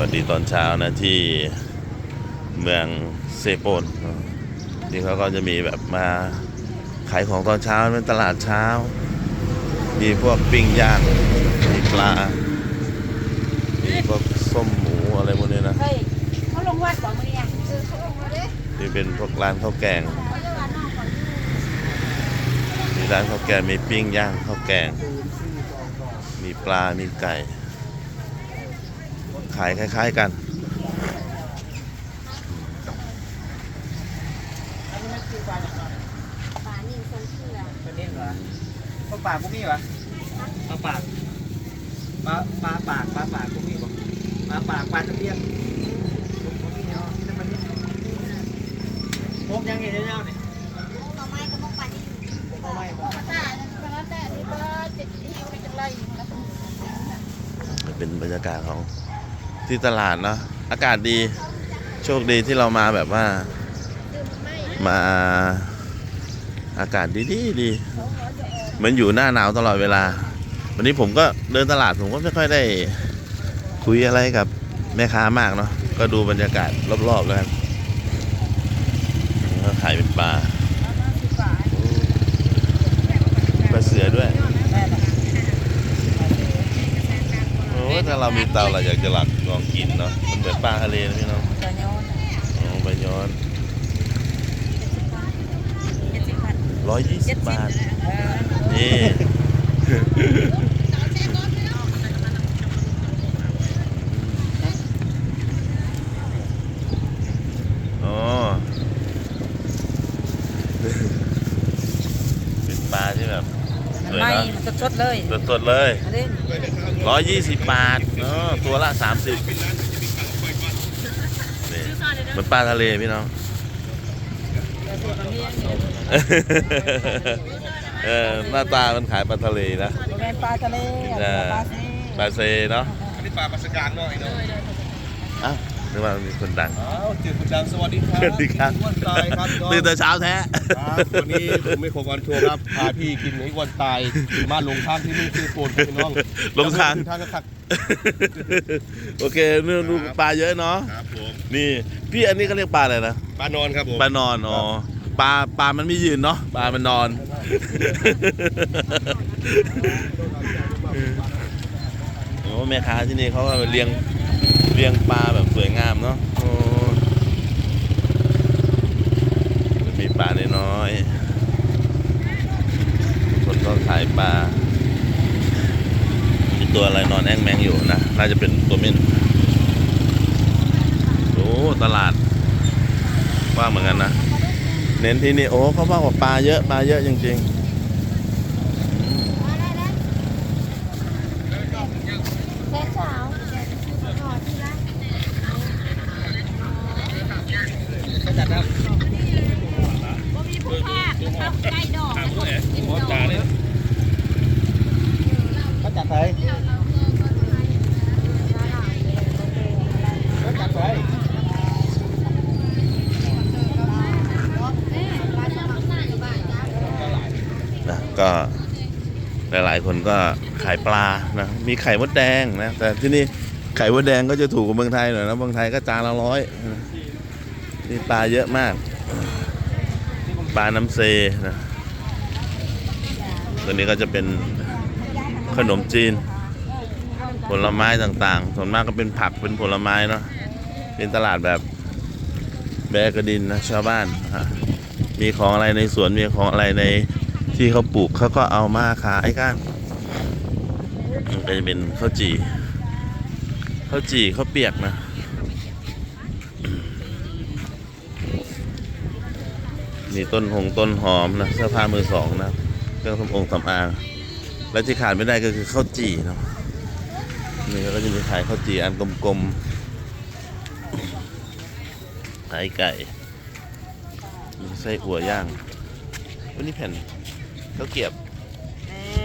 วัสดีตอนเช้านะที่เมืองเซโปนนี่เขาก็จะมีแบบมาขายของตอนเช้าเป็นตลาดเช้า มีพวกปิ้งย่าง มีปลา มีพวกส้มหมูอะไรพวกนี้นะเฮ้ยเขาลงวัดบอกมึงยังคือเขาลงวัดเด้นี่เป็นพวกร้านข้าวแกงเขาจะวันนอกก่อนมีร้านข้าวแกง มีปิ้งย่างข้าวแกง มีปลา มีไก่ ขายคล้าย ๆ กันป่านิ่งทรงเชื่อเป็นเล่นเหรอปลาปากพวกนี้เหรอปลาปากปลาปลาปากปลาปากพวกนี้บอกปลาปากปลาตะเพียนพวกนี้เนาะแต่มันนี่พบยังไงเนี่ยเนี่ยเราไม้ก็ต้องป่านิ่งเอาไม่บอกแต่แล้วแต่นี่ก็จะหิวไปจังไรเป็นบรรยากาศของ ที่ตลาดเนาะอากาศดีโชคดีที่เรามาแบบว่า มาอากาศดีดีดีเหมือนอยู่หน้าหนาวตลอดเวลา วันนี้ผมก็เดินตลาดผมก็ไม่ค่อยได้ คุยอะไรกับแม่ค้ามากเนาะก็ดูบรรยากาศรอบๆแล้วกันก็ขายเป็นปลาปลาเสือด้วย โอ้ถ้าเรามีเตาเราอยากจะหลักลองกินเนาะมันเหมือนปลาทะเลนะพี่น้องจะย้อนอ๋อใบย้อนเจ็ดสิบบาทร้อยยี่สิบบาทเออนี่ อ๋อ เป็นปลาที่แบบสวย ไม่เนอะสดๆเลยสดๆเลยอันนี้ร้อยยี่สิบบาทเออตัวละสามสิบนี่เหมือนปลาทะเลพี่น้องเออหน้าตามันขายปลาทะเลนะเป็นปลาทะเลเออปลาซีปลาเซเนาะอันนี้ปลาปัสการเนาะไอ้เนาะ อ้าวนึกว่ามีคนดังอ้าวเจอคุณดังสวัสดีครับสวัสดีครับวันตายครับตื่นแต่เช้าแท้ครับวันนี้ผมไม่ขอวันโชว์ครับพาพี่กินไอ้วันตายมาลงทางที่นี่คือโกนพี่น้องลงทางทางก็คักโอเคเนื่องดูปลาเยอะเนาะครับผมนี่พี่อันนี้ก็เรียกปลาอะไรนะปลานอนครับผมปลานอนอ๋อปลาปลามันไม่ยืนเนาะปลามันนอนโอ้แม่ค้าที่นี่เขาก็เลี้ยง เลี้ยงปลาแบบสวยงามเนาะมีปลาน้อยๆคนก็ขายปลา มีตัวอะไรนอนแอ่งแมงอยู่นะ น่าจะเป็นตัวเม่นโอ้ตลาดว่างเหมือนกันนะ เน้นที่นี่โอ้เขาว่าว่าปลาเยอะ ปลาเยอะจริงแค่เช้าหอที่ละ เขาจัดครับ บ่มีผู้ภาคครับ ไก่ดอกกินดอกเขาจัดไปเขาจัดไปๆนะก็หลายๆคนก็ขายปลานะมีไข่มดแดงนะ แต่ที่นี่ไข่มดแดงก็จะถูกกว่าเมืองไทยหน่อยนะเมืองไทยก็จานละร้อยนี่ปลาเยอะมาก ปลาน้ำเซนะตัวนี้ก็จะเป็นขนมจีน ผลไม้ต่างๆ ส่วนมากก็เป็นผักเป็นผลไม้เนาะเป็นตลาดแบบแบกระดินนะชาวบ้าน มีของอะไรในสวนมีของอะไรในที่เขาปลูกเขาก็เอามาขายกันมันก็จะเป็นข้าวจี่ข้าวจี่ข้าวเปียกนะ มีต้นหงต้นหอมนะเสื้อผ้ามือสองนะเครื่องสำองสำอาง และที่ขาดไม่ได้ก็คือข้าวจี่นะนี่ก็จะมีขายข้าวจี่อันกลมๆขายไก่ไส้อั่วย่างวันนี้แผ่นข้าวเกรียบ